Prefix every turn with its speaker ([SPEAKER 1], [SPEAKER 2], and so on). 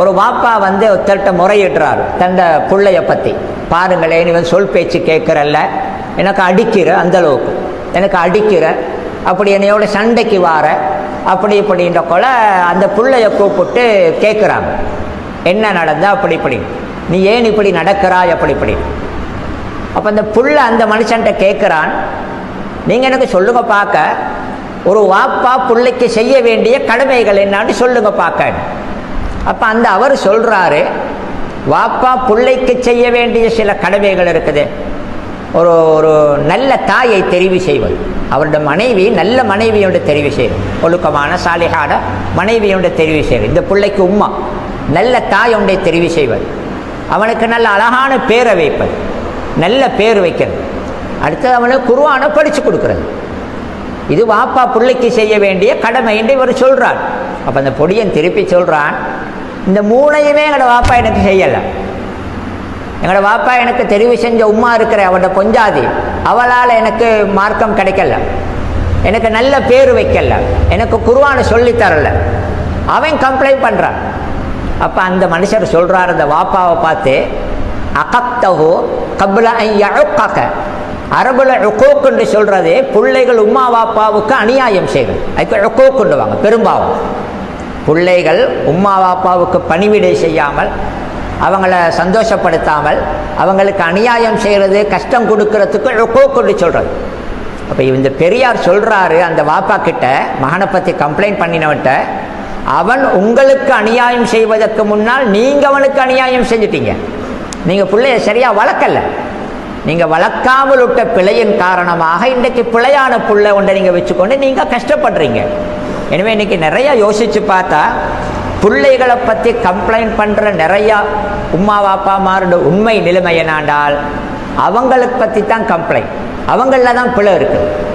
[SPEAKER 1] ஒரு வாப்பா வந்து ஒருத்தர்கிட்ட முறையிடுறாரு தந்த பிள்ளைய பற்றி பாருங்களேன் இவன் சொல் பேச்சு கேட்குறல்ல. எனக்கு அடிக்கிற அந்த அளவுக்கு எனக்கு அடிக்கிற. அப்படி என்னையோட சண்டைக்கு வார. அப்படி இப்படின்ற கொலை அந்த பிள்ளைய கூப்பிட்டு கேட்குறாங்க என்ன நடந்தா அப்படி இப்படி. நீ ஏன் இப்படி நடக்கிறாய் அப்படி இப்படி. அப்போ அந்த புள்ள அந்த மனுஷன்ட்ட கேட்குறான் நீங்கள் எனக்கு சொல்லுங்க பார்க்க ஒரு வாப்பா பிள்ளைக்கு செய்ய வேண்டிய கடமைகள் என்னான்னு சொல்லுங்க பார்க்க அப்போ அந்த அவர் சொல்கிறாரு வாப்பா பிள்ளைக்கு செய்ய வேண்டிய சில கடமைகள் இருக்குது. ஒரு ஒரு நல்ல தாயை தெரிவு செய்வது. அவருடைய மனைவி நல்ல மனைவியோட தெரிவு செய்வது. ஒழுக்கமான சாலிகான மனைவியோட தெரிவு செய்வது. இந்த பிள்ளைக்கு உம்மா நல்ல தாயோடைய தெரிவு செய்வது. அவனுக்கு நல்ல அழகான பேரை வைப்பது. நல்ல பேர் வைக்கிறது. அடுத்தது அவனுக்கு குருவான படித்து கொடுக்குறது. இது வாப்பா பிள்ளைக்கு செய்ய வேண்டிய கடமை என்று இவர் சொல்கிறார் அப்போ அந்த பொடியன் திருப்பி சொல்கிறான் இந்த மூணையுமே எங்களோட வாப்பா எனக்கு செய்யலை. எங்களோட வாப்பா எனக்கு தெரிவு செஞ்ச உமா இருக்கிற அவட கொஞ்சாதி. அவளால் எனக்கு மார்க்கம் கிடைக்கல. எனக்கு நல்ல பேர் வைக்கல. எனக்கு குருவானை சொல்லி அவன் கம்ப்ளைண்ட் பண்ணுறான் அப்போ அந்த மனுஷர் சொல்கிறார் அந்த வாப்பாவை பார்த்து அகத்தகோ கபுல ஐயக்க அரபுல ருக்கோக்குன்னு சொல்கிறதே பிள்ளைகள் உம்மா வாப்பாவுக்கு அநியாயம் செய்வது. அதுக்கு ருக்கோக்குண்டுவாங்க பெரும்பாவம். பிள்ளைகள் உம்மா வாப்பாவுக்கு பணிவிடை செய்யாமல் அவங்கள சந்தோஷப்படுத்தாமல் அவங்களுக்கு அநியாயம் செய்கிறது கஷ்டம் கொடுக்கறதுக்கு ருக்கோக்குன்னு சொல்கிறது அப்போ இந்த பெரியார் சொல்கிறாரு அந்த வாப்பா கிட்ட மகனை பற்றி கம்ப்ளைண்ட் பண்ணினவன்ட்ட அவன் உங்களுக்கு அநியாயம் செய்வதற்கு முன்னால் நீங்கள் அவனுக்கு அநியாயம் செஞ்சிட்டீங்க. நீங்கள் பிள்ளைய சரியா வளர்க்கல. நீங்கள் வளர்க்காமல் விட்ட பிழையின் காரணமாக இன்றைக்கு பிழையான புள்ளை ஒன்றை நீங்கள் வச்சுக்கொண்டு நீங்கள் கஷ்டப்படுறீங்க. எனவே இன்னைக்கு நிறையா யோசித்து பார்த்தா பிள்ளைகளை பற்றி கம்ப்ளைண்ட் பண்ணுற நிறையா உம்மா வாப்பாமாரோட உண்மை நிலைமை என்னாண்டால் அவங்களுக்கு பற்றி தான் கம்ப்ளைண்ட் அவங்களில் தான் பிழை இருக்குது